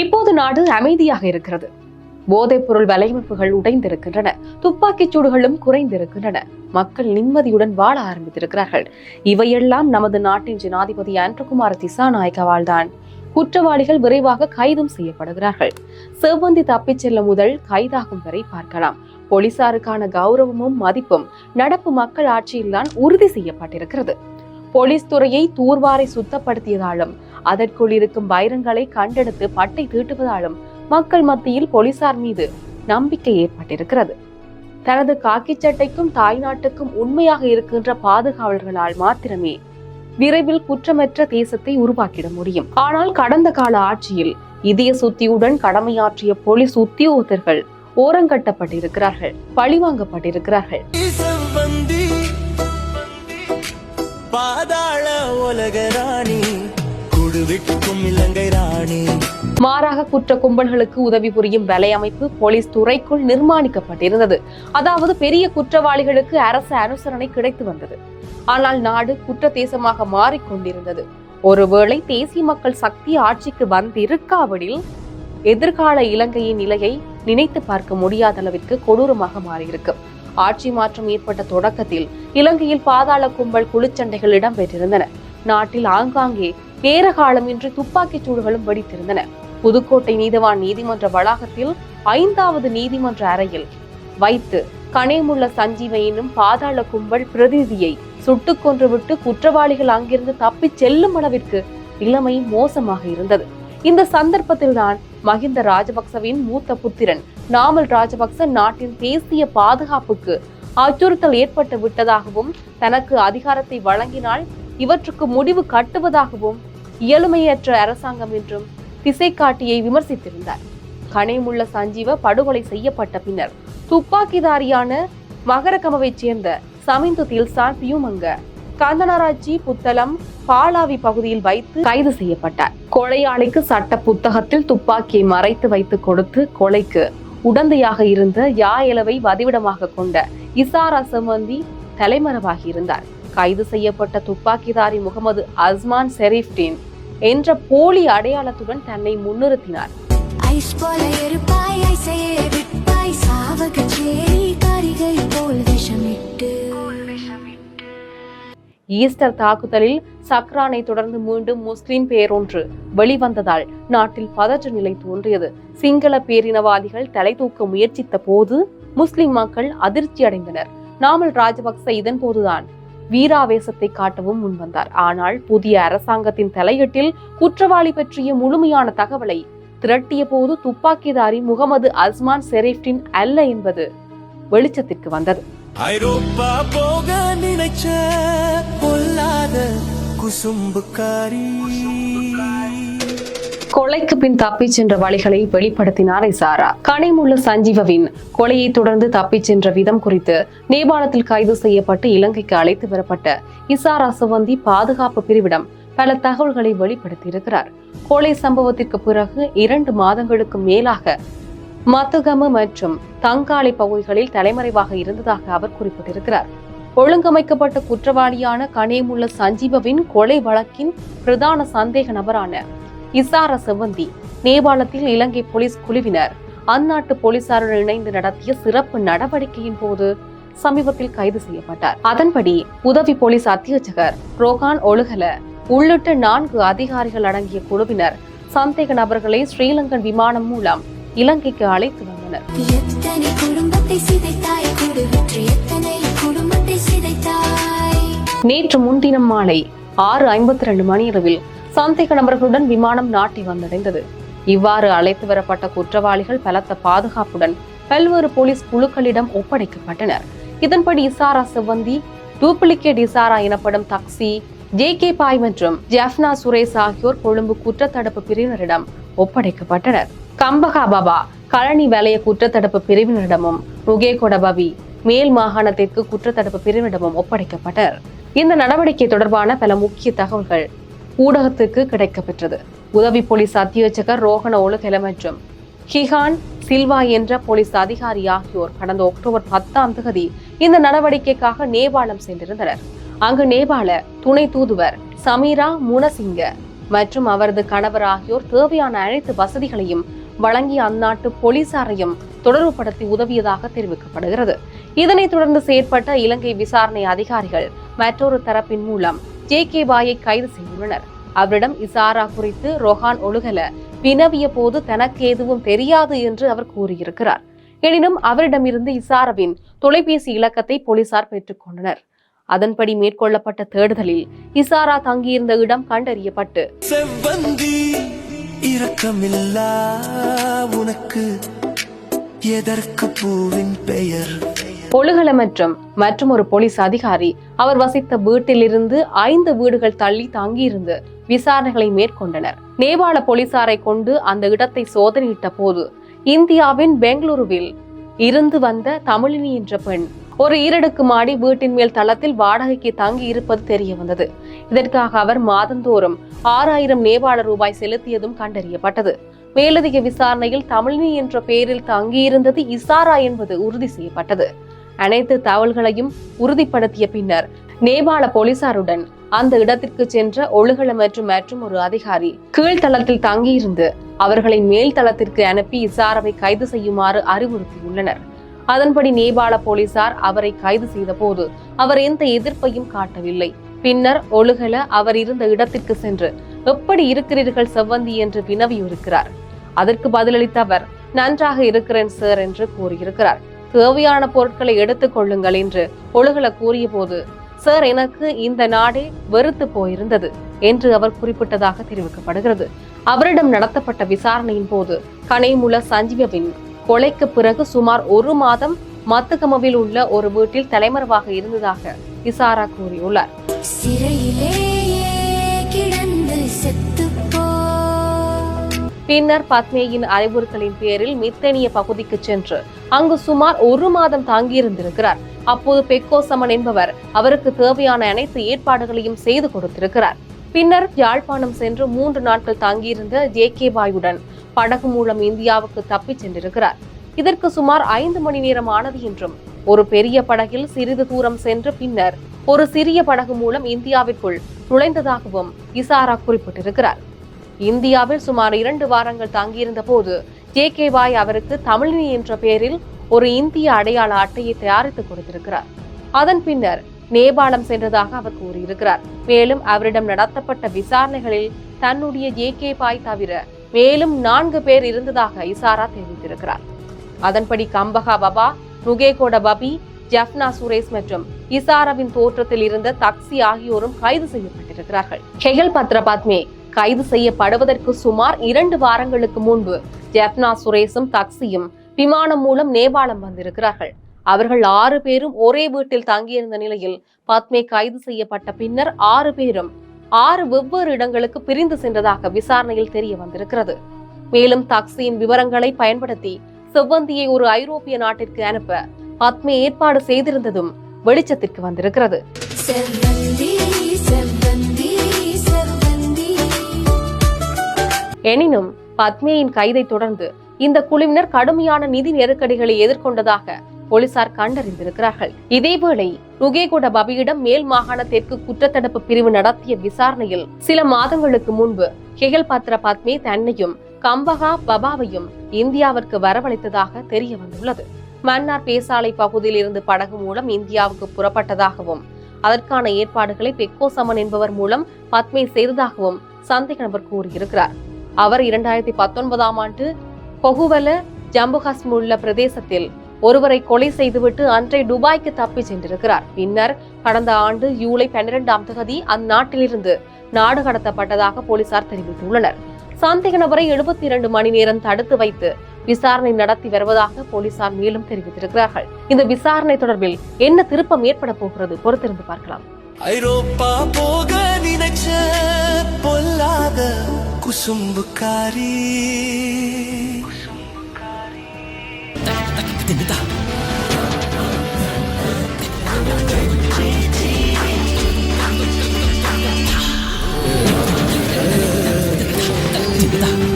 இப்போது நாடு அமைதியாக இருக்கிறது. போதைப்பொருள் வலையமைப்புகள் உடைந்திருக்கின்றன. துப்பாக்கிச் சூடுகளும் குறைந்திருக்கின்றன. மக்கள் நிம்மதியுடன் வாழ ஆரம்பித்திருக்கிறார்கள். இவையெல்லாம் நமது நாட்டின் ஜனாதிபதி ஆண்ட்ரகுமார் திசாநாயக்கவால் தான் குற்றவாளிகள் விரைவாக கைதும் செய்யப்படுகிறார்கள். செவ்வந்தி தப்பிச் செல்ல முதல் கைதாகும் வரை பார்க்கலாம். போலீசாருக்கான கௌரவமும் மதிப்பும் நடப்பு மக்கள் ஆட்சியில்தான் உறுதி செய்யப்பட்டிருக்கிறது. போலீஸ் துறையை தூர்வாரை சுத்தப்படுத்தியதாலும் அதற்குள் இருக்கும் வைரங்களை கண்டெடுத்து பட்டை தீட்டுவதாலும் மக்கள் மத்தியில் போலீசார் மீது நம்பிக்கை ஏற்பட்டிருக்கிறது. தனது காக்கி சட்டைக்கும் தாய்நாட்டுக்கும் உண்மையாக இருக்கின்ற பாதுகாவலர்களால் மாத்திரமே விரைவில் குற்றமற்ற தேசத்தை உருவாக்கிட முடியும். ஆனால் கடந்த கால ஆட்சியில் இதய சுத்தியுடன் கடமையாற்றிய போலீஸ் உத்தியோகத்தர்கள் ஓரங்கட்டப்பட்டிருக்கிறார்கள் பழிவாங்கப்பட்டிருக்கிறார்கள். பாதாள உலக ராணி. குடுவிட்டுக்கும் இலங்கை ராணி. மாறாக குற்ற கும்பல்களுக்கு உதவி புரியும் வலையமைப்பு போலீஸ் துறைக்குள் நிர்மாணிக்கப்பட்டிருந்தது. அதாவது பெரிய குற்றவாளிகளுக்கு அரசு அனுசரணை கிடைத்து வந்தது. ஆனால் நாடு குற்ற தேசமாக மாறிக்கொண்டிருந்தது. ஒருவேளை தேசிய மக்கள் சக்தி ஆட்சிக்கு வந்திருக்காவிடில் எதிர்கால இலங்கையின் நிலையை நினைத்து பார்க்க முடியாத அளவிற்கு கொடூரமாக மாறியிருக்கு. ஆட்சி மாற்றம் ஏற்பட்ட தொடக்கத்தில் இலங்கையில் பாதாள கும்பல் குளிச்சண்டைகள் இடம்பெற்றிருந்தன. நாட்டில் ஆங்காங்கே நேர இன்று துப்பாக்கிச் சூடுகளும் வெடித்திருந்தன. புதுக்கோட்டை நீதவான் நீதிமன்ற வளாகத்தில் ஐந்தாவது நீதிமன்ற அறையில் வைத்து கனேமுள்ள சஞ்சீவையினும் பாதாள கும்பல் பிரதிநிதியை சுட்டுக் கொன்றுவிட்டு குற்றவாளிகள் அங்கிருந்து தப்பிச் செல்லும் அளவிற்கு நிலைமை மோசமாக இருந்தது. இந்த சந்தர்ப்பத்தில்தான் மஹிந்த ராஜபக்சவின் மூத்த புத்திரன் நாமல் ராஜபக்ச நாட்டின் தேசிய பாதுகாப்புக்கு அச்சுறுத்தல் ஏற்பட்டு விட்டதாகவும் தனக்கு அதிகாரத்தை வழங்கினால் இவற்றுக்கு முடிவு கட்டுவதாகவும் இயலுமையற்ற அரசாங்கம் என்றும் திசைக்காட்டியை விமர்சித்திருந்தார். கனேமுள்ள சஞ்சீவ படுகொலை செய்யப்பட்ட பின்னர் துப்பாக்கிதாரியான மகரகமவைச் சேர்ந்த சமிந்து தில்சான் பியூமங்க கந்தனராஜி புத்தளம் பாலாவி பகுதியில் வைத்து கைது செய்யப்பட்டார். கொலையாளிக்கு சட்ட புத்தகத்தில் துப்பாக்கியை மறைத்து வைத்து கொடுத்து கொலைக்கு உடந்தையாக இருந்த யாயலவை வதிவிடமாக கொண்ட இசாரா சம்பந்தி தலைமறைவாகி இருந்தார். கைது செய்யப்பட்ட துப்பாக்கிதாரி முகமது அஸ்மான் ஷெரீப்டின் என்ற போலி அடையாளத்துடன் தன்னை முன்னிறுத்தினார். ஈஸ்டர் தாக்குதலில் சக்ரானை தொடர்ந்து மீண்டும் முஸ்லிம் பேரொன்று வெளிவந்ததால் நாட்டில் பதற்ற நிலை தோன்றியது. சிங்கள பேரினவாதிகள் தலை தூக்க முயற்சித்த போது முஸ்லிம் மக்கள் அதிர்ச்சி அடைந்தனர் நாமல் ராஜபக்ச இதன் போதுதான் வீராவேசத்தை காட்டவும் முன்வந்தார். ஆனால் புதிய அரசாங்கத்தின் தலையீட்டில் குற்றவாளி பற்றிய முழுமையான தகவலை திரட்டிய போது துப்பாக்கிதாரி முகமது அஸ்மான் செரீப்டின் அல்ல என்பது வெளிச்சத்திற்கு வந்தது. ஐரோப்பா போக நினைச்ச பொல்லாத குசும்புக்காரி. கொலைக்கு பின் தப்பிச் சென்ற வழிகளை வெளிப்படுத்தினார் இசாரா கனிமுள்ள சஞ்சீவவின் கொலையை தொடர்ந்து தப்பிச் சென்ற விதம் குறித்து நேபாளத்தில் கைது செய்யப்பட்டு இலங்கைக்கு அழைத்து வரப்பட்ட இசாரா சுவந்தி பாதுகாப்பு பிரிவிடம் பல தகவல்களை வெளிப்படுத்தியிருக்கிறார். கொலை சம்பவத்திற்கு பிறகு இரண்டு மாதங்களுக்கு மேலாக மத்துகம மற்றும் தங்காளி பகுதிகளில் தலைமறைவாக இருந்ததாக அவர் குறிப்பிட்டிருக்கிறார். ஒழுங்கமைக்கப்பட்ட குற்றவாளியான கனேமுள்ள சஞ்சீவவின் கொலை வழக்கின் பிரதான சந்தேக நபரான இசார செவந்தி நேபாளத்தில் இலங்கை போலீஸ் குழுவினர் அந்நாட்டு போலீசாருடன் இணைந்து நடத்திய சிறப்பு நடவடிக்கையின் போது சமீபத்தில் கைது செய்யப்பட்டார். அதன்படி உதவி போலீஸ் அத்தியட்சகர் ரோகான் ஒழுகல உள்ளிட்ட நான்கு அதிகாரிகள் அடங்கிய குழுவினர் சந்தேக நபர்களை ஸ்ரீலங்கன் விமானம் மூலம் இலங்கைக்கு அழைத்து வந்தனர். நேற்று முன்தினம் மாலை ஆறு ஐம்பத்தி ரெண்டு மணியளவில் சந்தேக நபர்களுடன் விமானம் நாட்டி வந்தடைந்தது. இவ்வாறு அழைத்து வரப்பட்ட குற்றவாளிகள் பலத்த பாதுகாப்புடன் பல்வேறு போலீஸ் குழுக்களிடம் ஒப்படைக்கப்பட்டனர். இதன்படி இசாரா சிவந்தி டூப்ளிகேட் இசாரா எனப்படும் தக்சி ஜே கே பாய் மற்றும் ஜெஃப்னா சுரேஷ் ஆகியோர் கொழும்பு குற்றத்தடுப்பு பிரிவினரிடம் ஒப்படைக்கப்பட்டனர். கம்பகா பாபா கழனி வலய குற்றத்தடுப்பு பிரிவினரிடமும் ருகேகொடபவி மேல் மாகாணத்திற்கு குற்றத்தடுப்பு பிரிவினரிடமும் ஒப்படைக்கப்பட்டனர். இந்த நடவடிக்கை தொடர்பான பல முக்கிய தகவல்கள் ஊடகத்துக்கு கிடைக்கப்பெற்றது. உதவி போலீஸ் அத்தியட்சகர் ரோகண ஒழுகெல மற்றும் ஹிஹான் சில்வா என்ற போலீஸ் அதிகாரி ஆகியோர் கடந்த அக்டோபர் பத்தாம் தேதி இந்த நடவடிக்கைக்காக நேபாளம் சென்றிருந்தனர். அங்கு நேபாள துணை தூதுவர் சமீரா முனசிங்க மற்றும் அவரது கணவர் ஆகியோர் தேவையான அனைத்து வசதிகளையும் வழங்கிய அந்நாட்டு போலீசாரையும் தொடர்புபடுத்தி உதவியதாக தெரிவிக்கப்படுகிறது. இதனைத் தொடர்ந்து செயற்பட்ட இலங்கை விசாரணை அதிகாரிகள் மற்றொரு தரப்பின் மூலம் ஜே கே பாயை கைது செய்துள்ளனர். அவரிடம் இசாரா குறித்து ரொஹான் ஒழுகல வினவிய போது தனக்கு எதுவும் தெரியாது என்று அவர் கூறியிருக்கிறார். எனினும் அவரிடமிருந்து இசாராவின் தொலைபேசி இலக்கத்தை போலீசார் பெற்றுக்கொண்டனர் அதன்படி மேற்கொள்ளப்பட்ட தேடுதலில் இசாரா தங்கியிருந்த இடம் கண்டறியப்பட்டு செவ்வந்தி இரக்கமில்லா உனக்கு எதற்கு பூவின் பெயர்? பொழுகல மற்றும் மற்றும் ஒரு போலீஸ் அதிகாரி அவர் வசித்த வீட்டிலிருந்து ஐந்து வீடுகள் தள்ளி தங்கியிருந்து விசாரணைகளை மேற்கொண்டனர். நேபாள போலீசாரை கொண்டு அந்த இடத்தை சோதனையிட்ட போது இந்தியாவின் பெங்களூருவில் இருந்து வந்த தமிழினி என்ற பெண் ஒரு ஈரடுக்கு மாடி வீட்டின் மேல் தளத்தில் வாடகைக்கு தங்கி இருப்பது தெரிய வந்தது. இதற்காக அவர் மாதந்தோறும் ஆறாயிரம் நேபாள ரூபாய் செலுத்தியதும் கண்டறியப்பட்டது. மேலதிக விசாரணையில் தமிழினி என்ற பெயரில் தங்கியிருந்தது இசாரா என்பது உறுதி செய்யப்பட்டது. அனைத்து தகவல்களையும் உறுதிப்படுத்திய பின்னர் நேபாள போலீசாருடன் அந்த இடத்திற்கு சென்ற ஒழுகல மற்றும் மற்றும் ஒரு அதிகாரி கீழ்த்தளத்தில் தங்கியிருந்து அவர்களை மேல் தளத்திற்கு அனுப்பி இசாரவை கைது செய்யுமாறு அறிவுறுத்தியுள்ளனர். அதன்படி நேபாள போலீசார் அவரை கைது செய்த போது அவர் எந்த எதிர்ப்பையும் காட்டவில்லை. பின்னர் ஒழுகல அவர் இருந்த இடத்திற்கு சென்று எப்படி இருக்கிறீர்கள் செவ்வந்தி? என்று வினவியிருக்கிறார் அதற்கு பதிலளித்த அவர் நன்றாக இருக்கிறேன் சார் என்று கூறியிருக்கிறார். தேவையான பொருட்களை எடுத்துக் கொள்ளுங்கள் என்று ஒழுகல கூறிய போது சார் எனக்கு இந்த நாடே வெறுத்து போயிருந்தது என்று அவர் குறிப்பிட்டதாக தெரிவிக்கப்படுகிறது. அவரிடம் நடத்தப்பட்ட விசாரணையின் போது கனைமுல சஞ்சீவவின் கொலைக்கு பிறகு சுமார் ஒரு மாதம் மத்துகமவில் உள்ள ஒரு வீட்டில் தலைமறைவாக இருந்ததாக இசாரா கூறியுள்ளார். சிறையிலேயே கிடந்து பின்னர் பத்மேயின் அறிவுறுத்தலின் பேரில் மித்தனிய பகுதிக்கு சென்று அங்கு சுமார் ஒரு மாதம் தங்கியிருந்திருக்கிறார். அப்போது பெக்கோ சமன் என்பவர் அவருக்கு தேவையான அனைத்து ஏற்பாடுகளையும் செய்து கொடுத்திருக்கிறார். பின்னர் யாழ்ப்பாணம் சென்று மூன்று நாட்கள் தங்கியிருந்த ஜே கே பாயுடன் படகு மூலம் இந்தியாவுக்கு தப்பிச் சென்றிருக்கிறார். இதற்கு சுமார் ஐந்து மணி நேரம் ஆனது என்றும் ஒரு பெரிய படகில் சிறிது தூரம் சென்று பின்னர் ஒரு சிறிய படகு மூலம் இந்தியாவிற்குள் நுழைந்ததாகவும் இசாரா குறிப்பிட்டிருக்கிறார். இந்தியாவில் சுமார் இரண்டு வாரங்கள் தங்கியிருந்த போது ஜே கே பாய் அவருக்கு தமிழினி என்ற பெயரில் ஒரு இந்திய அடையாள அட்டையை தயாரித்து கொடுத்திருக்கிறார். அதன் பின்னர் நேபாளம் சென்றதாக அவர் கூறியிருக்கிறார். மேலும் அவரிடம் நடத்தப்பட்ட விசாரணைகளில் தன்னுடைய ஜே கே பாய் தவிர மேலும் நான்கு பேர் இருந்ததாக இசாரா தெரிவித்திருக்கிறார். அதன்படி கம்பகா பபா நுகேகோட பபி ஜப்னா சுரேஷ் மற்றும் இசாராவின் தோற்றத்தில் இருந்த தக்சி ஆகியோரும் கைது செய்யப்பட்டிருக்கிறார்கள். ஹெகல் பத்ரபாத்மே கைது செய்யப்படுவதற்கு சுமார் இரண்டு வாரங்களுக்கு முன்பு ஜெப்னா சுரேஷும் தக்சியும் விமானம் மூலம் நேபாளம் வந்திருக்கிறார்கள். அவர்கள் ஆறு பேரும் ஒரே வீட்டில் தங்கியிருந்த நிலையில் பத்மே கைது செய்யப்பட்ட பின்னர் ஆறு பேரும் ஆறு வெவ்வேறு இடங்களுக்கு பிரிந்து சென்றதாக விசாரணையில் தெரிய வந்திருக்கிறது. மேலும் தக்சியின் விவரங்களை பயன்படுத்தி செவ்வந்தியை ஒரு ஐரோப்பிய நாட்டிற்கு அனுப்ப பத்மே ஏற்பாடு செய்திருந்ததும் வெளிச்சத்திற்கு வந்திருக்கிறது. எனினும் பத்மியின் கைதை தொடர்ந்து இந்த குழுவினர் கடுமையான நிதி நெருக்கடிகளை எதிர்கொண்டதாக போலீசார் கண்டறிந்திருக்கிறார்கள். இதேவேளை ருகேகொட பபியிடம் மேல் மாகாண தெற்கு குற்றத்தடுப்பு பிரிவு நடத்திய விசாரணையில் சில மாதங்களுக்கு முன்பு ஹெகல் பத்ர பத்மி தன்னையும் கம்பகா பபாவையும் இந்தியாவிற்கு வரவழைத்ததாக தெரிய வந்துள்ளது மன்னார் பேசாலை பகுதியில் இருந்து படகு மூலம் இந்தியாவுக்கு புறப்பட்டதாகவும் அதற்கான ஏற்பாடுகளை பெக்கோ சமன் என்பவர் மூலம் பத்மே செய்ததாகவும் சந்தேக நபர் கூறியிருக்கிறார். அவர் இரண்டாயிரத்தி பத்தொன்பதாம் ஆண்டு கொகுவல ஜம்பு உள்ள பிரதேசத்தில் ஒருவரை கொலை செய்துவிட்டு அன்றை துபாய்க்கு தப்பி சென்றிருக்கிறார். பின்னர் கடந்த ஆண்டு ஜூலை பன்னிரெண்டாம் தேதி அந்நாட்டிலிருந்து நாடு கடத்தப்பட்டதாக போலீசார் தெரிவித்துள்ளனர். சந்தேக நபரை எழுபத்தி இரண்டு மணி நேரம் தடுத்து வைத்து விசாரணை நடத்தி வருவதாக போலீசார் மேலும் தெரிவித்திருக்கிறார்கள். இந்த விசாரணை தொடர்பில் என்ன திருப்பம் ஏற்பட போகிறது? பொறுத்திருந்து பார்க்கலாம். ஐரோப்பா போக நினைச்ச பொல்லாத குசும்புக்காரி Yeah.